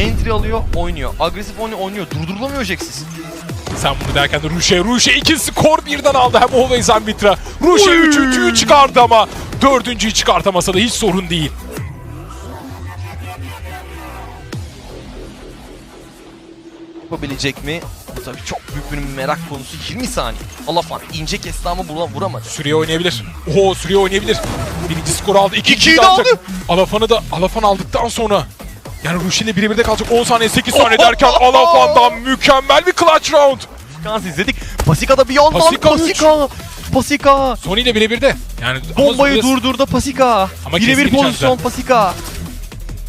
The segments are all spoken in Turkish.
Entry alıyor, oynuyor. Agresif oynuyor, oynuyor. Durdurulamıyor Jax'siz. Sen bunu derken de Ruşe, Ruşe iki skor birden aldı hem Always hem Vitra. Ruşe üçüncüyü çıkardı ama dördüncüyü çıkartamasa da hiç sorun değil. Yapabilecek mi? Bu tabii çok büyük bir merak konusu. 20 saniye. Alafan ince kesti ama bula- vuramadı. Süreye oynayabilir. Oo Süreye oynayabilir. Birinci skor aldı. İkinciyi İkinciyi de de alacak. aldı. Alafan'ı da Alafan aldıktan sonra yani Ruşe ile birebir de kalacak 10 saniye 8 saniye derken Alafan'dan mükemmel bir clutch round. Kans izledik. Pasika'da bir yandan Pasika Pasika. Pasika. Sony ile birebir de. Yani Bombayı burası- durdurdu Pasika. Birebir pozisyon. Pasika.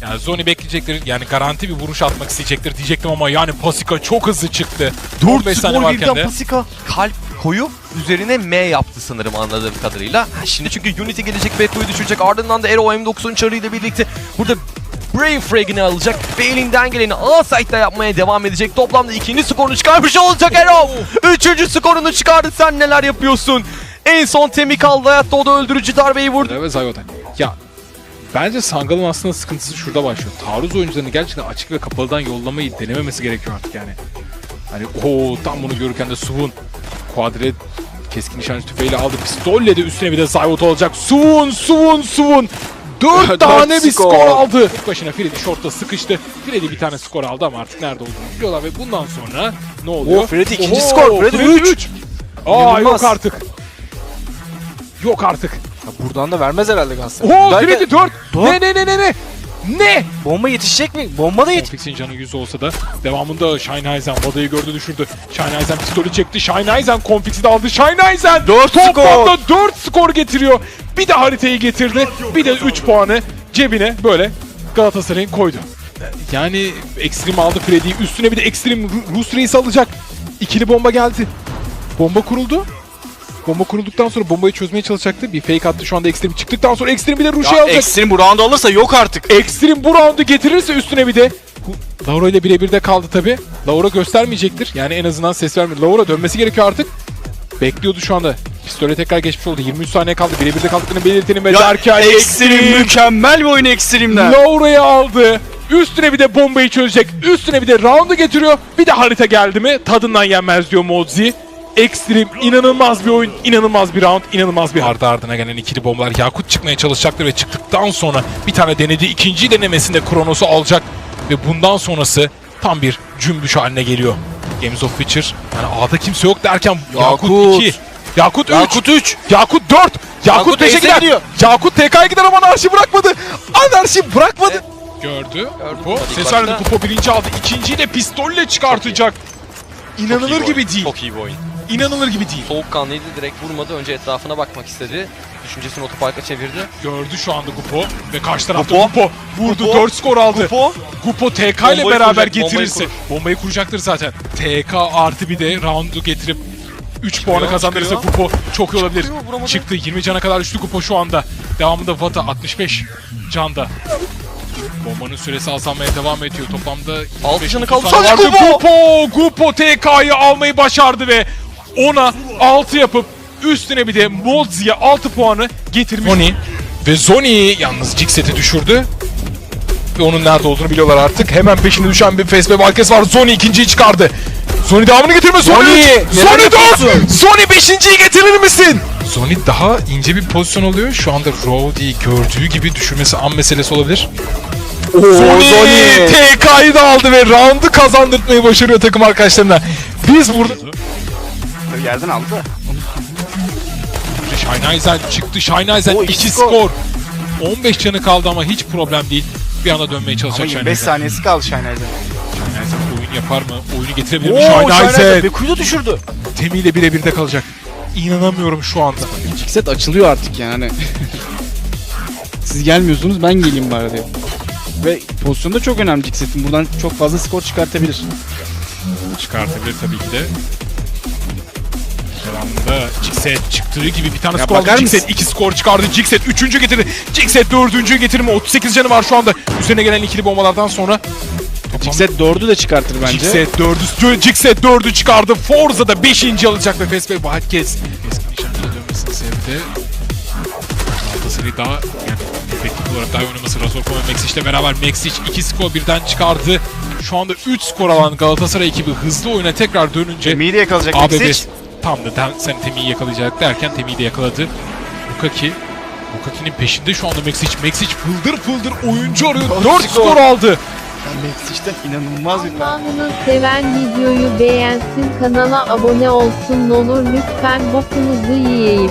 Yani Zoni bekleyecektir. Yani garanti bir vuruş atmak isteyecektir diyecektim ama yani Pasika çok hızlı çıktı. 15 4 saniye skor varken birden de. Pasika. Kalp koyup üzerine M yaptı sanırım anladığım kadarıyla. Şimdi çünkü Unity gelecek Beto'yu düşürecek. Ardından da Aero M90 çarıyla birlikte burada Brave Frag'ini alacak ve elinden geleni A site'da yapmaya devam edecek. Toplamda ikinci skorunu çıkarmış olacak Aero. Üçüncü skorunu çıkardı. Sen neler yapıyorsun? En son Temi kaldı hayatta o da öldürücü darbeyi vurdu. ve Zayot'a. Ya bence Sangal'ın aslında sıkıntısı şurada başlıyor. Taarruz oyuncularını gerçekten açık ve kapalıdan yollamayı denememesi gerekiyor artık yani. Hani o tam bunu görürken de Suvun kuadre keskin nişancı tüfeğiyle aldı. Pistolle de üstüne bir de Zayot olacak. Suvun, Suvun, Suvun. Dört Dört tane bir skor. skor aldı. Tek başına Freddy shortta sıkıştı. Freddy bir tane skor aldı ama artık nerede olduğunu biliyorlar ve bundan sonra ne oluyor? Oo, Freddy ikinci Oho, skor. Freddy üç. üç. Aa İnanılmaz. yok artık. Yok artık. Ya buradan da vermez herhalde Galatasaray. Oo Buradayken- Freddy 4. Dört. Ne ne ne ne ne? Ne? Bomba yetişecek mi? Bomba da yetiş. Confix'in canı 100 olsa da devamında Scheinheisen Vada'yı gördü düşürdü. Scheinheisen pistolü çekti. Scheinheisen Confix'i de aldı. Scheinheisen Dört toplamda 4 skor getiriyor. Bir de haritayı getirdi. Bir de 3 puanı cebine böyle Galatasaray'ın koydu. Yani ekstrem aldı Freddy'yi. Üstüne bir de ekstrem Ru- Rus reis alacak. İkili bomba geldi. Bomba kuruldu. Bomba kurulduktan sonra bombayı çözmeye çalışacaktı. Bir fake attı şu anda ekstrem çıktıktan sonra ekstrem bir de Ya alacak. Ekstrem bu round alırsa yok artık. Ekstrem bu roundu getirirse üstüne bir de Laura ile birebir de kaldı tabi. Laura göstermeyecektir. Yani en azından ses vermedi. Laura dönmesi gerekiyor artık. Bekliyordu şu anda. Pistole tekrar geçmiş oldu. 23 saniye kaldı. Birebir de kaldıklarını belirtelim ve Ya derken Ekstrem mükemmel bir oyun Ekstrem'den. Laura'yı aldı. Üstüne bir de bombayı çözecek. Üstüne bir de roundu getiriyor. Bir de harita geldi mi tadından yenmez diyor Modzi. Ekstrem inanılmaz bir oyun, inanılmaz bir round, inanılmaz bir ardı ardına gelen ikili bombalar. Yakut çıkmaya çalışacaktır ve çıktıktan sonra bir tane denedi. ikinci denemesinde Kronos'u alacak ve bundan sonrası tam bir cümbüş haline geliyor. Games of Witcher. Yani A'da kimse yok derken Yakut, Yakut. 2. Yakut 3. Yakut 3. Yakut 4. Yakut Yakut 5'e Ace'e gider. gidiyor. Yakut TK'ya gider ama anarşi bırakmadı. Anarşi bırakmadı. Gördü. Kupo. Ses verdi. Kupo birinci aldı. İkinciyi de pistolle çıkartacak. İnanılır Çok gibi değil. Çok iyi bir oyun. İnanılır gibi değil. Soğukkanlıydı direkt vurmadı. Önce etrafına bakmak istedi. Düşüncesini otoparka çevirdi. Gördü şu anda Kupo. Ve karşı tarafta Kupo. Kupo. Vurdu. Kupo. 4 skor aldı. Kupo. Kupo TK ile Bombayı beraber kuracak, bombayı getirirse. kurur. Bombayı kuracaktır zaten. TK artı bir de roundu getirip 3 puanı kazandırırsa çıkıyor. Kupo çok iyi olabilir. Çıkıyor. Çıktı 20 cana kadar düştü Kupo şu anda. Devamında Vata 65 canda. Bombanın süresi azalmaya devam ediyor. Toplamda Altı 25 canı 30 kaldı. Sadece. Kupo! Kupo! Kupo TK'yı almayı başardı ve ona 6 yapıp üstüne bir de Moldzi'ye 6 puanı getirmiş. Zoni ve Zoni yalnız Jixet'i düşürdü. Ve onun nerede olduğunu biliyorlar artık. Hemen peşine düşen bir ve Valkes var. Zoni ikinciyi çıkardı. Zoni devamını getirme. Zoni! Zoni, Zoni neler 4! yapıyorsun? Zoni beşinciyi getirir misin? Zoni daha ince bir pozisyon oluyor. Şu anda Rowdy'yi gördüğü gibi düşürmesi an meselesi olabilir. Zoni, TK'yı da aldı ve roundu kazandırtmayı başarıyor takım arkadaşlarına. Biz burada... Yerden aldı da. Scheinheisen çıktı. Scheinheisen O 2 iki skor. skor. 15 canı kaldı ama hiç problem değil. Bir anda dönmeye Ama çalışacak 25 Scheinheisen. saniyesi kaldı. Scheinheisen oyun yapar mı? Oyunu getirebilir mi? Scheinheisen Beku'yu da düşürdü. Temi ile birebir de kalacak. İnanamıyorum şu anda. Set açılıyor artık yani. Siz gelmiyorsunuz ben geleyim bari diyor. Ve pozisyon da çok önemli Jixet'in. Buradan çok fazla skor çıkartabilir. Çıkartabilir tabii ki de. Devamında Jixet çıktığı gibi bir tane Ya skor aldı. bakar mısın? 2 skor çıkardı. Jixet 3. getirdi. Jixet 4. getirme. 38 canı var şu anda. Üzerine gelen ikili bombalardan sonra. Jixet 4'ü de çıkartır bence. Jixet 4'ü Jixet 4'ü çıkardı. Forza da 5. alacak ve Fesbey Wildcats. Eski nişancıya dönmesinin sebebi de Galatasaray daha yani efektif olarak daha iyi oynaması Razorko ve Mexic ile beraber Mexic 2 skor birden çıkardı. Şu anda 3 skor alan Galatasaray ekibi hızlı oyuna tekrar dönünce Emi'yi de yakalayacak ABB Mexic. tam da sen Temi'yi yakalayacak derken Temi'yi de yakaladı. Bukaki Bukaki'nin peşinde şu anda Mexic. Mexic fıldır fıldır oyuncu arıyor. 4 skor aldı. Mexic'ten inanılmaz bir Zamanını seven videoyu beğensin kanala abone olsun olur lütfen bokunuzu yiyeyim.